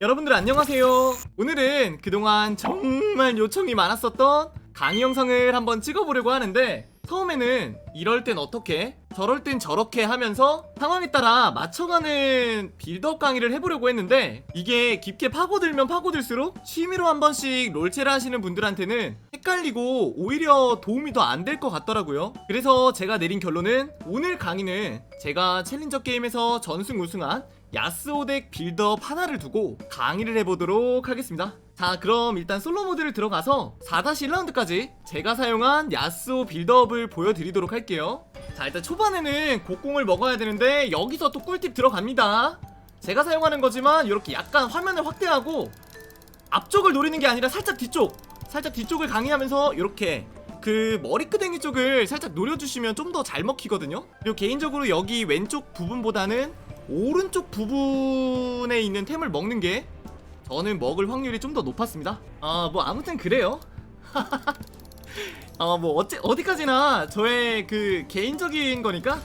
여러분들 안녕하세요. 오늘은 그동안 정말 요청이 많았었던 강의 영상을 한번 찍어보려고 하는데 처음에는 이럴 땐 어떻게 저럴 땐 저렇게 하면서 상황에 따라 맞춰가는 빌드업 강의를 해보려고 했는데 이게 깊게 파고들면 파고들수록 취미로 한 번씩 롤체를 하시는 분들한테는 헷갈리고 오히려 도움이 더 안 될 것 같더라고요. 그래서 제가 내린 결론은 오늘 강의는 제가 챌린저 게임에서 전승 우승한 야스오덱 빌드업 하나를 두고 강의를 해보도록 하겠습니다. 자 그럼 일단 솔로 모드를 들어가서 4-1라운드까지 제가 사용한 야스오 빌드업을 보여드리도록 할게요. 자 일단 초반에는 곡공을 먹어야 되는데 여기서 또 꿀팁 들어갑니다. 제가 사용하는 거지만 이렇게 약간 화면을 확대하고 앞쪽을 노리는 게 아니라 살짝 뒤쪽 살짝 뒤쪽을 강의하면서 이렇게 그 머리끄댕이 쪽을 살짝 노려주시면 좀 더 잘 먹히거든요 그리고 개인적으로 여기 왼쪽 부분보다는 오른쪽 부분에 있는 템을 먹는 게 저는 먹을 확률이 좀 더 높았습니다. 아 뭐 아무튼 그래요. 어뭐 어찌 어디까지나 저의 그 개인적인 거니까?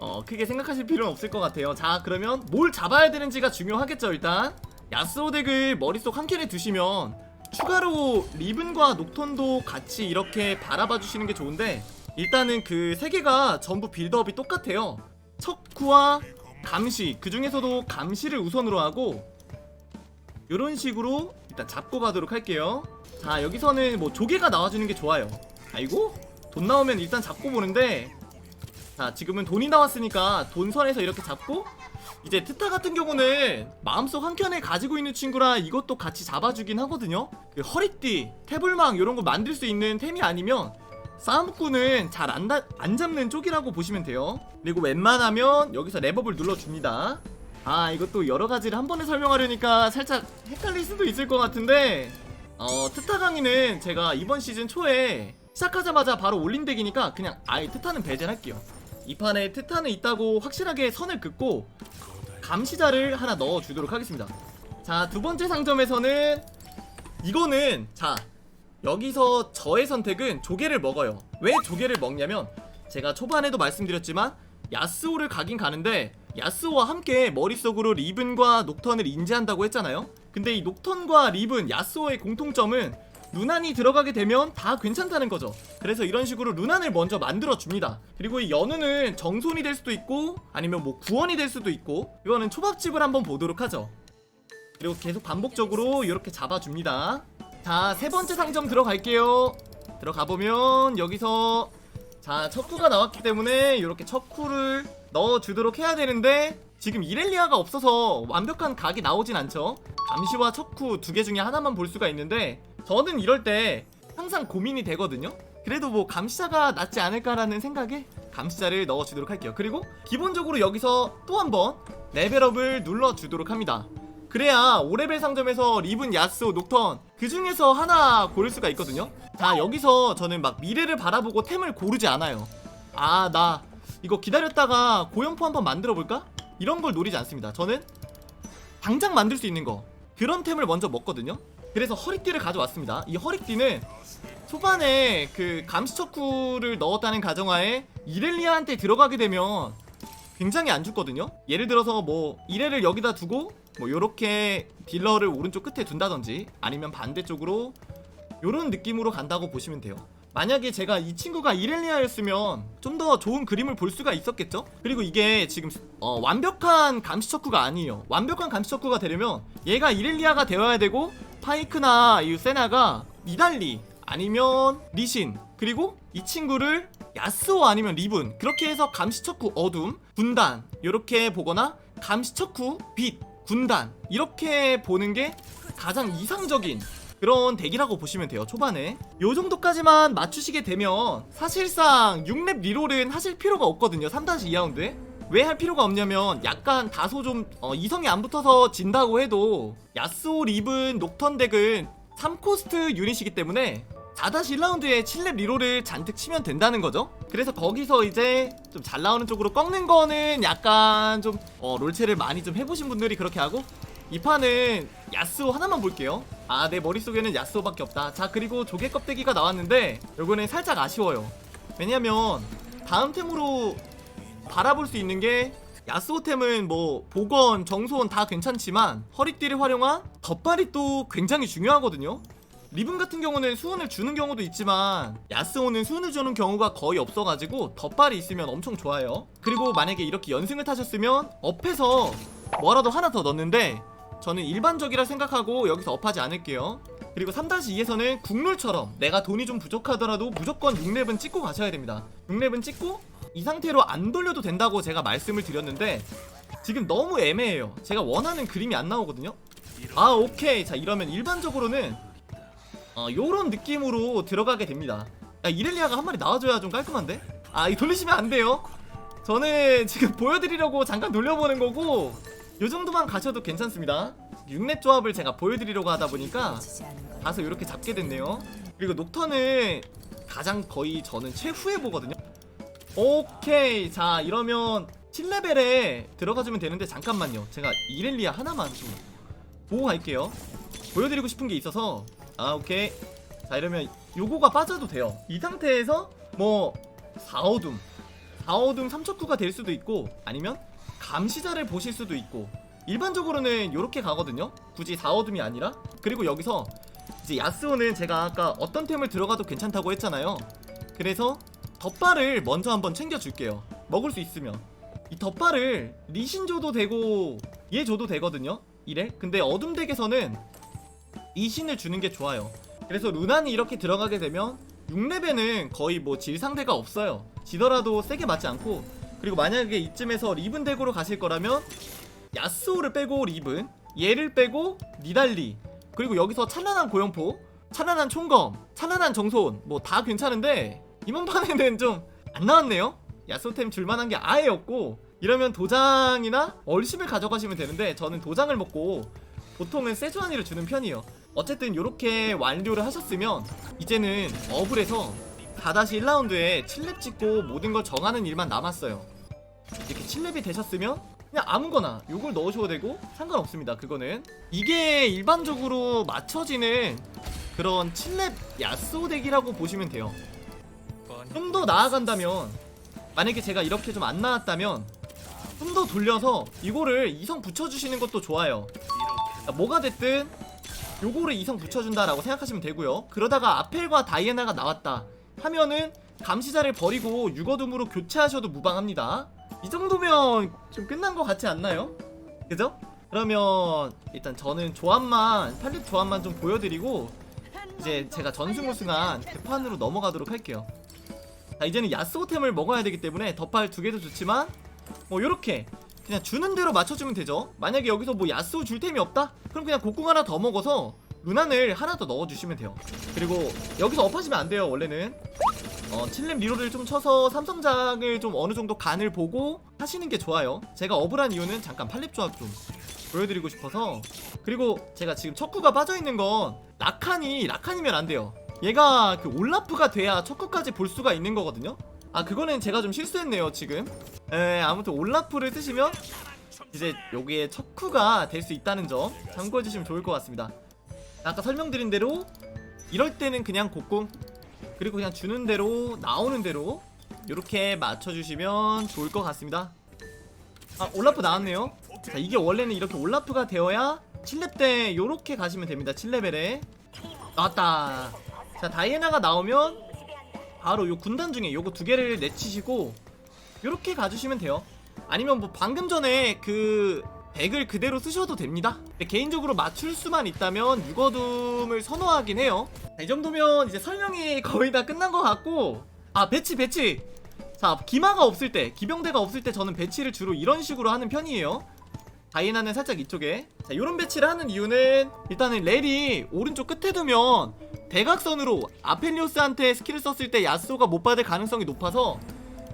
어 크게 생각하실 필요는 없을 것 같아요. 자 그러면 뭘 잡아야 되는지가 중요하겠죠 일단. 야스오 덱을 머릿속 한 켠에 두시면 추가로 리븐과 녹톤도 같이 이렇게 바라봐 주시는 게 좋은데 일단은 그 세 개가 전부 빌드업이 똑같아요. 척구와 감시 그 중에서도 감시를 우선으로 하고 이런 식으로 일단 잡고 가도록 할게요. 자 여기서는 뭐 조개가 나와주는 게 좋아요. 아이고 돈 나오면 일단 잡고 보는데 자 지금은 돈이 나왔으니까 돈선에서 이렇게 잡고 이제 트타 같은 경우는 마음속 한켠에 가지고 있는 친구라 이것도 같이 잡아주긴 하거든요. 그 허리띠, 태블망 이런 거 만들 수 있는 템이 아니면 싸움꾼은 잘안 잡는 쪽이라고 보시면 돼요. 그리고 웬만하면 여기서 랩업을 눌러줍니다. 아 이것도 여러 가지를 한 번에 설명하려니까 살짝 헷갈릴 수도 있을 것 같은데. 어 트타 강의는 제가 이번 시즌 초에 시작하자마자 바로 올린 덱이니까 그냥 아예 트타는 배제할게요. 이 판에 트타는 있다고 확실하게 선을 긋고 감시자를 하나 넣어주도록 하겠습니다. 자 두 번째 상점에서는 이거는 자 여기서 저의 선택은 조개를 먹어요. 왜 조개를 먹냐면 제가 초반에도 말씀드렸지만 야스오를 가긴 가는데 야스오와 함께 머릿속으로 리븐과 녹턴을 인지한다고 했잖아요. 근데 이 녹턴과 리븐, 야스오의 공통점은 루난이 들어가게 되면 다 괜찮다는 거죠. 그래서 이런 식으로 루난을 먼저 만들어 줍니다. 그리고 이 연우는 정손이 될 수도 있고 아니면 뭐 구원이 될 수도 있고 이거는 초밥집을 한번 보도록 하죠. 그리고 계속 반복적으로 이렇게 잡아줍니다 자 세 번째 상점 들어갈게요. 들어가 보면 여기서 자 척후가 나왔기 때문에 이렇게 척후를 넣어주도록 해야 되는데 지금 이렐리아가 없어서 완벽한 각이 나오진 않죠. 감시와 척후 두 개 중에 하나만 볼 수가 있는데 저는 이럴 때 항상 고민이 되거든요. 그래도 뭐 감시자가 낫지 않을까라는 생각에 감시자를 넣어주도록 할게요. 그리고 기본적으로 여기서 또 한번 레벨업을 눌러주도록 합니다 그래야 5레벨 상점에서 리븐, 야스오, 녹턴 그 중에서 하나 고를 수가 있거든요. 자 여기서 저는 막 미래를 바라보고 템을 고르지 않아요. 아 나 이거 기다렸다가 고연포 한번 만들어 볼까? 이런 걸 노리지 않습니다. 저는 당장 만들 수 있는 거. 그런 템을 먼저 먹거든요. 그래서 허리띠를 가져왔습니다. 이 허리띠는 초반에 그 감시척구를 넣었다는 가정하에 이렐리아한테 들어가게 되면 굉장히 안 죽거든요? 예를 들어서 뭐 이레를 여기다 두고 뭐 요렇게 딜러를 오른쪽 끝에 둔다든지 아니면 반대쪽으로 요런 느낌으로 간다고 보시면 돼요. 만약에 제가 이 친구가 이렐리아였으면 좀 더 좋은 그림을 볼 수가 있었겠죠? 그리고 이게 지금 어, 완벽한 감시척구가 아니에요. 완벽한 감시척구가 되려면 얘가 이렐리아가 되어야 되고 파이크나 이 세나가 니달리 아니면 리신 그리고 이 친구를 야스오 아니면 리븐 그렇게 해서 감시척구 어둠 군단 이렇게 보거나 감시척구 빛 군단 이렇게 보는 게 가장 이상적인 그런 덱이라고 보시면 돼요 초반에. 요 정도까지만 맞추시게 되면 사실상 6렙 리롤은 하실 필요가 없거든요 3-2라운드에. 왜 할 필요가 없냐면 약간 다소 좀 어, 이성이 안 붙어서 진다고 해도 야스오 리븐 녹턴 덱은 3코스트 유닛이기 때문에 4-1라운드에 7렙 리롤을 잔뜩 치면 된다는 거죠? 그래서 거기서 이제 좀 잘 나오는 쪽으로 꺾는 거는 약간 좀 어, 롤체를 많이 좀 해보신 분들이 그렇게 하고 이 판은 야스오 하나만 볼게요. 아 내 머릿속에는 야스오밖에 없다. 자 그리고 조개 껍데기가 나왔는데 요거는 살짝 아쉬워요. 왜냐면 다음 템으로 바라볼 수 있는 게 야스오템은 뭐 복원, 정소원 다 괜찮지만 허리띠를 활용한 덧발이 또 굉장히 중요하거든요. 리븐 같은 경우는 수은을 주는 경우도 있지만 야스오는 수은을 주는 경우가 거의 없어가지고 덧발이 있으면 엄청 좋아요. 그리고 만약에 이렇게 연승을 타셨으면 업해서 뭐라도 하나 더 넣는데 저는 일반적이라 생각하고 여기서 업하지 않을게요. 그리고 3-2에서는 국룰처럼 내가 돈이 좀 부족하더라도 무조건 6렙은 찍고 가셔야 됩니다. 6렙은 찍고 이 상태로 안 돌려도 된다고 제가 말씀을 드렸는데 지금 너무 애매해요. 제가 원하는 그림이 안 나오거든요. 아 오케이 자 이러면 일반적으로는 어 요런 느낌으로 들어가게 됩니다. 야 이렐리아가 한 마리 나와줘야 좀 깔끔한데? 아 이 돌리시면 안 돼요. 저는 지금 보여드리려고 잠깐 돌려보는 거고 요 정도만 가셔도 괜찮습니다. 6렙 조합을 제가 보여드리려고 하다 보니까 가서 이렇게 잡게 됐네요. 그리고 녹턴은 가장 거의 저는 최후에 보거든요. 오케이 자 이러면 7레벨에 들어가주면 되는데 잠깐만요. 제가 이렐리아 하나만 좀 보고 갈게요. 보여드리고 싶은 게 있어서 아 오케이 자 이러면 요거가 빠져도 돼요. 이 상태에서 뭐 4어둠 4어둠 3척구가 될 수도 있고 아니면 감시자를 보실 수도 있고 일반적으로는 이렇게 가거든요. 굳이 4어둠이 아니라 그리고 여기서 이제 야스오는 제가 아까 어떤 템을 들어가도 괜찮다고 했잖아요. 그래서 덧발을 먼저 한번 챙겨줄게요. 먹을 수 있으면 이 덧발을 리신 줘도 되고 얘 줘도 되거든요. 이래? 근데 어둠 덱에서는 리신을 주는 게 좋아요. 그래서 루난이 이렇게 들어가게 되면 6레벨은 거의 뭐 질 상대가 없어요. 지더라도 세게 맞지 않고 그리고 만약에 이쯤에서 리븐 덱으로 가실 거라면 야스오를 빼고 리븐 얘를 빼고 니달리 그리고 여기서 찬란한 고연포 찬란한 총검 찬란한 정손 뭐 다 괜찮은데 이번 판에는 좀 안 나왔네요 야스오템 줄만한 게 아예 없고 이러면 도장이나 얼심을 가져가시면 되는데 저는 도장을 먹고 보통은 세주아니를 주는 편이에요 어쨌든 이렇게 완료를 하셨으면 이제는 어블에서 4다시 1라운드에 7렙 찍고 모든 걸 정하는 일만 남았어요. 이렇게 7렙이 되셨으면 그냥 아무거나 요걸 넣으셔도 되고 상관없습니다 그거는. 이게 일반적으로 맞춰지는 그런 7렙 야스오 덱이라고 보시면 돼요. 좀 더 나아간다면 만약에 제가 이렇게 좀 안 나왔다면 좀 더 돌려서 이거를 이성 붙여주시는 것도 좋아요. 자, 뭐가 됐든 요거를 이성 붙여준다라고 생각하시면 되고요 그러다가 아펠과 다이애나가 나왔다 하면은 감시자를 버리고 육어둠으로 교체하셔도 무방합니다 이 정도면 좀 끝난 것 같지 않나요? 그죠? 그러면 일단 저는 조합만 팔립 조합만 좀 보여드리고 이제 제가 전승 우승한 대판으로 넘어가도록 할게요 자 이제는 야스오템을 먹어야 되기 때문에 덧발 두 개도 좋지만 뭐 요렇게 그냥 주는 대로 맞춰주면 되죠 만약에 여기서 뭐 야스오 줄 템이 없다? 그럼 그냥 곡궁 하나 더 먹어서 루난을 하나 더 넣어주시면 돼요 그리고 여기서 업하시면 안 돼요 원래는 어, 7렙 리로를 좀 쳐서 삼성작을 좀 어느 정도 간을 보고 하시는 게 좋아요. 제가 업을 이유는 잠깐 팔립 조합 좀 보여드리고 싶어서 그리고 제가 지금 척구가 빠져있는 건 라칸이 라칸이면 안 돼요. 얘가 그 올라프가 돼야 척구까지 볼 수가 있는 거거든요. 아 그거는 제가 좀 실수했네요 지금. 에 아무튼 올라프를 쓰시면 이제 여기에 척구가 될 수 있다는 점 참고해 주시면 좋을 것 같습니다. 아까 설명드린 대로 이럴 때는 그냥 곡궁 그리고 그냥 주는 대로 나오는 대로 이렇게 맞춰주시면 좋을 것 같습니다 아 올라프 나왔네요 자 이게 원래는 이렇게 올라프가 되어야 7렙 때 이렇게 가시면 됩니다 7레벨에 나왔다 자 다이애나가 나오면 바로 요 군단 중에 요거 두 개를 내치시고 이렇게 가주시면 돼요. 아니면 뭐 방금 전에 그 100을 그대로 쓰셔도 됩니다. 근데 개인적으로 맞출 수만 있다면 육어둠을 선호하긴 해요. 자, 이 정도면 이제 설명이 거의 다 끝난 것 같고. 아 배치 배치! 자 기마가 없을 때 기병대가 없을 때 저는 배치를 주로 이런 식으로 하는 편이에요 다이애나는 살짝 이쪽에. 자 요런 배치를 하는 이유는 일단은 렐이 오른쪽 끝에 두면 대각선으로 아펠리오스한테 스킬을 썼을 때 야스오가 못 받을 가능성이 높아서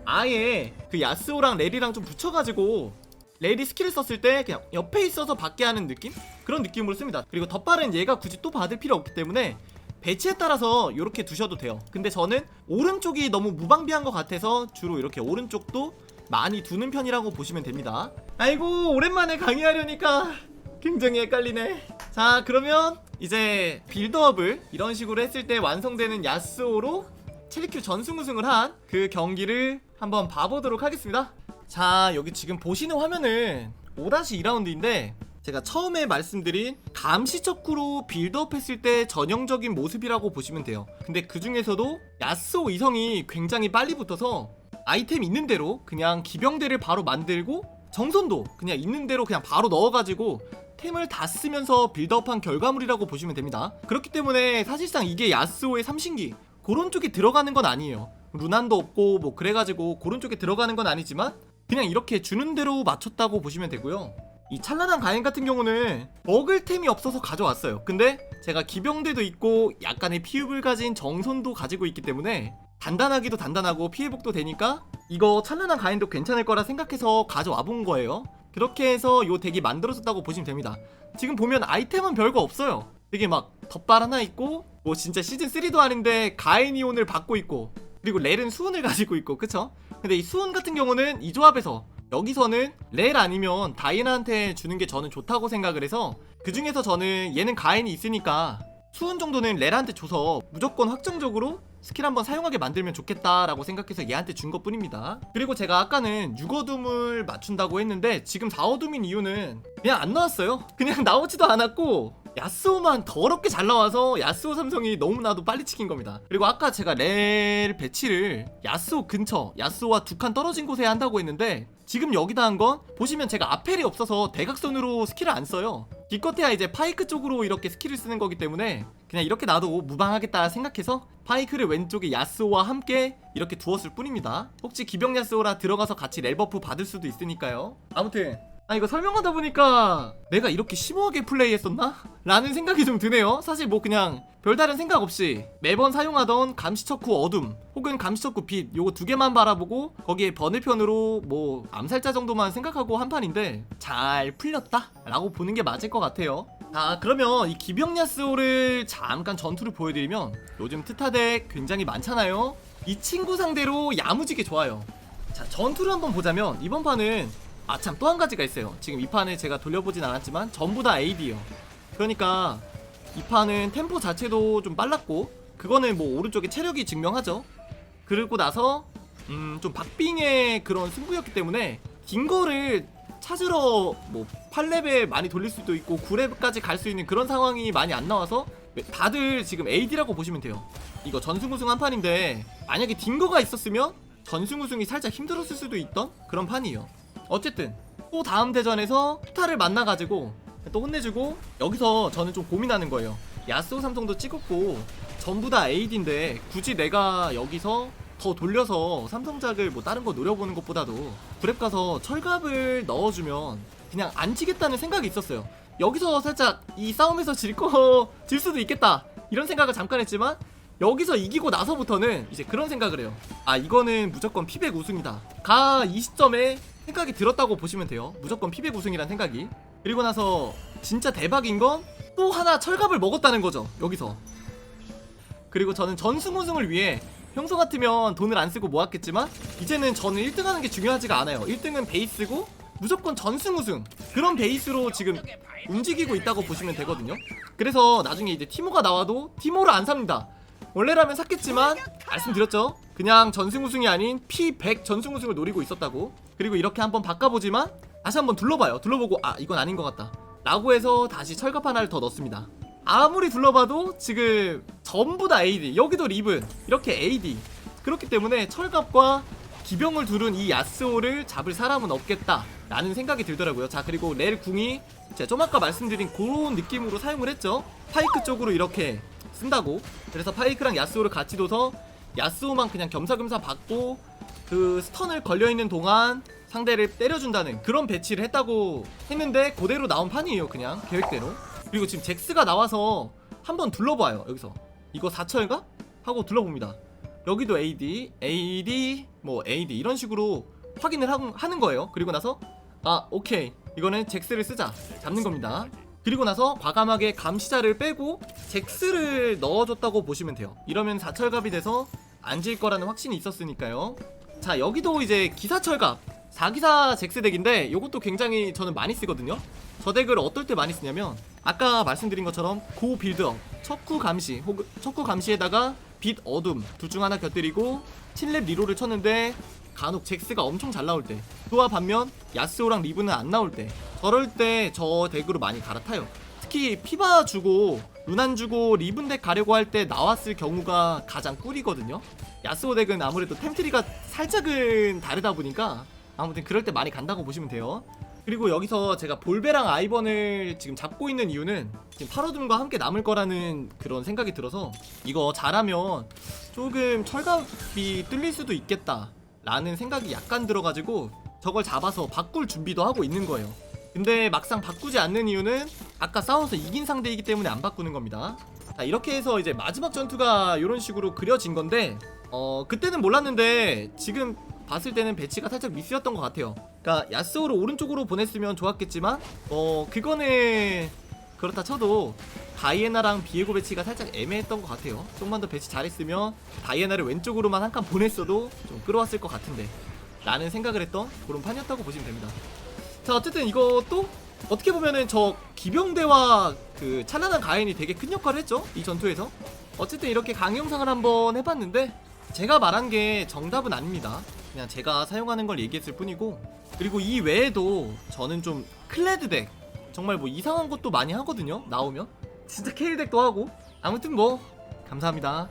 아예 그 야스오랑 렐이랑 좀 붙여가지고 렐이 스킬을 썼을 때 그냥 옆에 있어서 받게 하는 느낌? 그런 느낌으로 씁니다. 그리고 덧발은 얘가 굳이 또 받을 필요 없기 때문에 배치에 따라서 이렇게 두셔도 돼요. 근데 저는 오른쪽이 너무 무방비한 것 같아서 주로 이렇게 오른쪽도 많이 두는 편이라고 보시면 됩니다. 아이고 오랜만에 강의하려니까 굉장히 헷갈리네. 자 그러면 이제 빌드업을 이런 식으로 했을 때 완성되는 야스오로 첼리큐 전승 우승을 한 그 경기를 한번 봐보도록 하겠습니다. 자 여기 지금 보시는 화면은 5-2라운드인데 제가 처음에 말씀드린 감시적구로 빌드업 했을 때 전형적인 모습이라고 보시면 돼요. 근데 그 중에서도 야스오 이성이 굉장히 빨리 붙어서 아이템 있는 대로 그냥 기병대를 바로 만들고 정선도 그냥 있는 대로 그냥 바로 넣어가지고 템을 다 쓰면서 빌드업한 결과물이라고 보시면 됩니다. 그렇기 때문에 사실상 이게 야스오의 삼신기 그런 쪽에 들어가는 건 아니에요. 루난도 없고 뭐 그래가지고 그런 쪽에 들어가는 건 아니지만 그냥 이렇게 주는 대로 맞췄다고 보시면 되고요. 이 찬란한 가인 같은 경우는 먹을 템이 없어서 가져왔어요. 근데 제가 기병대도 있고 약간의 피읍을 가진 정선도 가지고 있기 때문에 단단하기도 단단하고 피해복도 되니까 이거 찬란한 가인도 괜찮을 거라 생각해서 가져와 본 거예요. 그렇게 해서 요 덱이 만들어졌다고 보시면 됩니다. 지금 보면 아이템은 별거 없어요. 되게 막 덧발 하나 있고 뭐 진짜 시즌 3도 아닌데 가인이온을 받고 있고 그리고 렐은 수은을 가지고 있고 그쵸? 근데 이 수은 같은 경우는 이 조합에서 여기서는 렐 아니면 다이나한테 주는 게 저는 좋다고 생각을 해서 그 중에서 저는 얘는 가인이 있으니까 수은 정도는 렐한테 줘서 무조건 확정적으로 스킬 한번 사용하게 만들면 좋겠다라고 생각해서 얘한테 준 것 뿐입니다. 그리고 제가 아까는 6어둠을 맞춘다고 했는데 지금 4어둠인 이유는 그냥 안 나왔어요. 그냥 나오지도 않았고 야스오만 더럽게 잘 나와서 야스오 삼성이 너무나도 빨리 치킨 겁니다. 그리고 아까 제가 렐 배치를 야스오 근처, 야스오와 두 칸 떨어진 곳에 한다고 했는데 지금 여기다 한 건 보시면 제가 아펠이 없어서 대각선으로 스킬을 안 써요. 기껏해야 이제 파이크 쪽으로 이렇게 스킬을 쓰는 거기 때문에 그냥 이렇게 놔도 무방하겠다 생각해서 파이크를 왼쪽에 야스오와 함께 이렇게 두었을 뿐입니다. 혹시 기병 야스오라 들어가서 같이 렐버프 받을 수도 있으니까요. 아무튼 아 이거 설명하다 보니까 내가 이렇게 심오하게 플레이했었나? 라는 생각이 좀 드네요. 사실 뭐 그냥 별다른 생각 없이 매번 사용하던 감시척후 어둠 혹은 감시척후 빛 요거 두 개만 바라보고 거기에 번외편으로 뭐 암살자 정도만 생각하고 한 판인데 잘 풀렸다? 라고 보는 게 맞을 것 같아요. 자 그러면 이 기병야스오를 잠깐 전투를 보여드리면 요즘 트타덱 굉장히 많잖아요. 이 친구 상대로 야무지게 좋아요. 자 전투를 한번 보자면 이번 판은 아 참 또 한 가지가 있어요. 지금 이 판을 제가 돌려보진 않았지만 전부 다 AD요. 그러니까 이 판은 템포 자체도 좀 빨랐고 그거는 뭐 오른쪽에 체력이 증명하죠. 그러고 나서 음 좀 박빙의 그런 승부였기 때문에 긴 거를 찾으러 뭐 8렙에 많이 돌릴 수도 있고 9렙까지 갈 수 있는 그런 상황이 많이 안 나와서 다들 지금 AD라고 보시면 돼요. 이거 전승 우승 한 판인데 만약에 딩거가 있었으면 전승 우승이 살짝 힘들었을 수도 있던 그런 판이에요 어쨌든 또 다음 대전에서 스타를 만나가지고 또 혼내주고 여기서 저는 좀 고민하는 거예요. 야스오 삼성도 찍었고 전부 다 AD인데 굳이 내가 여기서 더 돌려서 삼성작을 뭐 다른 거 노려보는 것보다도 브랩 가서 철갑을 넣어주면 그냥 안 치겠다는 생각이 있었어요. 여기서 살짝 이 싸움에서 질거질 수도 있겠다. 이런 생각을 잠깐 했지만 여기서 이기고 나서부터는 이제 그런 생각을 해요. 아 이거는 무조건 피백 우승이다. 가 이 시점에 생각이 들었다고 보시면 돼요. 무조건 피백 우승이란 생각이. 그리고 나서 진짜 대박인 건 또 하나 철갑을 먹었다는 거죠. 여기서. 그리고 저는 전승 우승을 위해 평소 같으면 돈을 안 쓰고 모았겠지만 이제는 저는 1등 하는 게 중요하지가 않아요. 1등은 베이스고 무조건 전승 우승. 그런 베이스로 지금 움직이고 있다고 보시면 되거든요. 그래서 나중에 이제 티모가 나와도 티모를 안 삽니다. 원래라면 샀겠지만 말씀드렸죠 그냥 전승 우승이 아닌 P100 전승 우승을 노리고 있었다고. 그리고 이렇게 한번 바꿔보지만 다시 한번 둘러봐요. 둘러보고 아 이건 아닌 것 같다. 라고 해서 다시 철갑 하나를 더 넣습니다. 아무리 둘러봐도 지금 전부 다 AD 여기도 리븐 이렇게 AD 그렇기 때문에 철갑과 기병을 두른 이 야스오를 잡을 사람은 없겠다 라는 생각이 들더라고요. 자 그리고 렐 궁이 제가 좀 아까 말씀드린 그런 느낌으로 사용을 했죠. 파이크 쪽으로 이렇게 쓴다고. 그래서 파이크랑 야스오를 같이 둬서 야스오만 그냥 겸사겸사 받고 그 스턴을 걸려있는 동안 상대를 때려준다는 그런 배치를 했다고 했는데 그대로 나온 판이에요 그냥 계획대로. 그리고 지금 잭스가 나와서 한번 둘러봐요 여기서. 이거 4철가? 하고 둘러봅니다. 여기도 AD, AD, 뭐 AD 이런 식으로 확인을 하, 하는 거예요. 그리고 나서 아 오케이. 이거는 잭스를 쓰자. 잡는 겁니다. 그리고 나서 과감하게 감시자를 빼고 잭스를 넣어줬다고 보시면 돼요. 이러면 4철갑이 돼서 앉을 거라는 확신이 있었으니까요. 자 여기도 이제 기사철갑. 4기사 잭스 덱인데 이것도 굉장히 저는 많이 쓰거든요. 저 덱을 어떨 때 많이 쓰냐면 아까 말씀드린 것처럼 고 빌드업 척후 감시 혹은 척후 감시에다가 빛 어둠 둘 중 하나 곁들이고 7렙 리로를 쳤는데 간혹 잭스가 엄청 잘 나올 때 그와 반면 야스오랑 리브는 안 나올 때 저럴 때 저 덱으로 많이 갈아타요. 특히 피바 주고 루난 주고 리븐 덱 가려고 할 때 나왔을 경우가 가장 꿀이거든요. 야스오 덱은 아무래도 템트리가 살짝은 다르다 보니까 아무튼 그럴 때 많이 간다고 보시면 돼요. 그리고 여기서 제가 볼베랑 아이번을 지금 잡고 있는 이유는 지금 파로둠과 함께 남을 거라는 그런 생각이 들어서 이거 잘하면 조금 철갑이 뚫릴 수도 있겠다 라는 생각이 약간 들어가지고 저걸 잡아서 바꿀 준비도 하고 있는 거예요 근데 막상 바꾸지 않는 이유는 아까 싸워서 이긴 상대이기 때문에 안 바꾸는 겁니다. 자 이렇게 해서 이제 마지막 전투가 이런 식으로 그려진 건데 어 그때는 몰랐는데 지금 봤을 때는 배치가 살짝 미스였던 것 같아요. 그러니까 야스오를 오른쪽으로 보냈으면 좋았겠지만 어 그거는 그렇다 쳐도 다이애나랑 비에고 배치가 살짝 애매했던 것 같아요. 좀만 더 배치 잘했으면 다이애나를 왼쪽으로만 한 칸 보냈어도 좀 끌어왔을 것 같은데 라는 생각을 했던 그런 판이었다고 보시면 됩니다 자 어쨌든 이것도 어떻게 보면은 저 기병대와 그 찬란한 가인이 되게 큰 역할을 했죠 이 전투에서. 어쨌든 이렇게 강영상을 한번 해봤는데 제가 말한 게 정답은 아닙니다. 그냥 제가 사용하는 걸 얘기했을 뿐이고 그리고 이 외에도 저는 좀 클레드 덱 정말 뭐 이상한 것도 많이 하거든요 나오면. 진짜 케일 덱도 하고. 아무튼 뭐 감사합니다